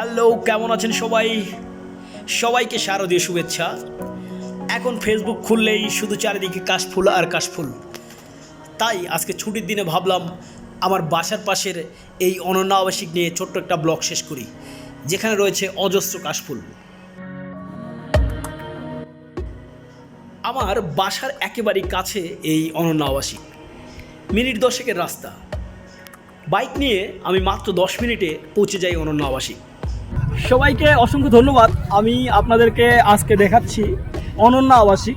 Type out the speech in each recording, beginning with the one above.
Hello, কেমন আছেন সবাই? সবাইকে শারদীয় শুভেচ্ছা। এখন ফেসবুক খুললেই শুধু চারিদিকে কাশফুল আর কাশফুল। তাই আজকে ছুটির দিনে ভাবলাম আমার বাসার পাশের এই অনন্য আবাসিক নিয়ে ছোট্ট একটা ব্লগ শেষ করি, যেখানে রয়েছে অজস্র কাশফুল। আমার বাসার একেবারেই কাছে এই অনন্য আবাসিক মিনিট দশেকের রাস্তা। বাইক নিয়ে আমি মাত্র দশ মিনিটে পৌঁছে যাই অনন্য আবাসিক সবাইকে অসংখ্য ধন্যবাদ। আমি আপনাদেরকে আজকে দেখাচ্ছি অনন্য আবাসিক।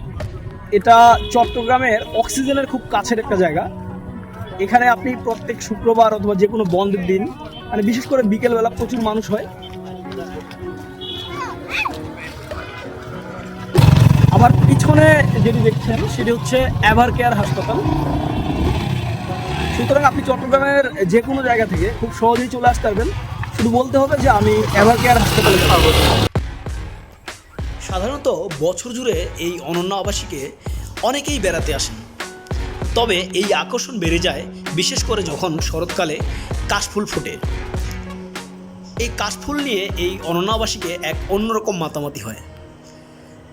এটা চট্টগ্রামের অক্সিজেনের খুব কাছের একটা জায়গা। এখানে আপনি প্রত্যেক শুক্রবার অথবা যে কোনো বন্ধের দিন মানে বিশেষ করে বিকেলবেলা প্রচুর মানুষ হয়। আমার পিছনে যেটি দেখছেন, সেটি হচ্ছে এভার কেয়ার হাসপাতাল। সুতরাং আপনি চট্টগ্রামের যে কোনো জায়গা থেকে খুব সহজেই চলে আসতে পারবেন। শুধু বলতে হবে যে আমি এভার হাসপাতালে যাব সাধারণত বছর জুড়ে এই অনন্য আবাসিকে অনেকেই বেড়াতে আসেন। তবে এই আকর্ষণ বেড়ে যায় বিশেষ করে যখন শরৎকালে কাশফুল ফোটে। এই কাশফুল নিয়ে এই অনন্য আবাসিকে এক অন্যরকম মাতামাতি হয়।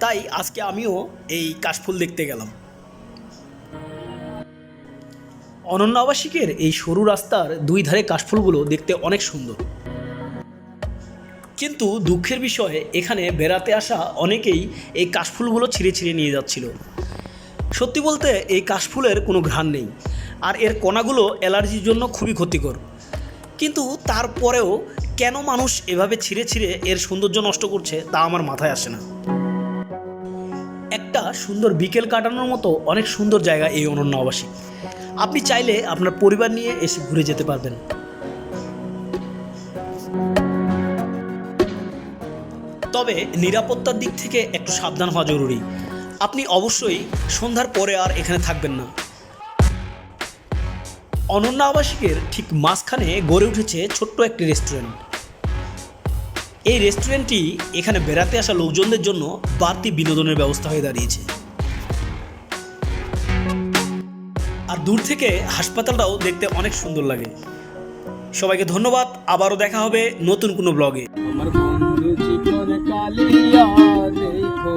তাই আজকে আমিও এই কাশফুল দেখতে গেলাম। অনন্য আবাসিকের এই সরু রাস্তার দুই ধারে কাশফুলগুলো দেখতে অনেক সুন্দর। কিন্তু দুঃখের বিষয়ে, এখানে বেড়াতে আসা অনেকেই এই কাশফুলগুলো ছিঁড়ে ছিঁড়ে নিয়ে যাচ্ছিল। সত্যি বলতে, এই কাশফুলের কোনো ঘ্রাণ নেই। আর এর কণাগুলো অ্যালার্জির জন্য খুবই ক্ষতিকর। কিন্তু তারপরেও কেন মানুষ এভাবে ছিঁড়ে ছিঁড়ে এর সৌন্দর্য নষ্ট করছে, তা আমার মাথায় আসে না। একটা সুন্দর বিকেল কাটানোর মতো অনেক সুন্দর জায়গা এই অনন্য আবাসিক। আপনি চাইলে আপনার পরিবার নিয়ে এসে ঘুরে যেতে পারবেন। তবে নিরাপত্তার দিক থেকে একটু সাবধান হওয়া জরুরি। আপনি অবশ্যই সন্ধ্যার পরে আর এখানে থাকবেন না। অনন্য আবাসিকের ঠিক মাঝখানে গড়ে উঠেছে ছোট্ট একটি রেস্টুরেন্ট। এই রেস্টুরেন্টটি এখানে বেড়াতে আসা লোকজনদের জন্য বাড়তি বিনোদনের ব্যবস্থা হয়ে দাঁড়িয়েছে। আর দূর থেকে হাসপাতালটাও দেখতে অনেক সুন্দর লাগে। সবাইকে ধন্যবাদ, আবারও দেখা হবে নতুন কোনো ব্লগে। আমার কালিয়া দেখো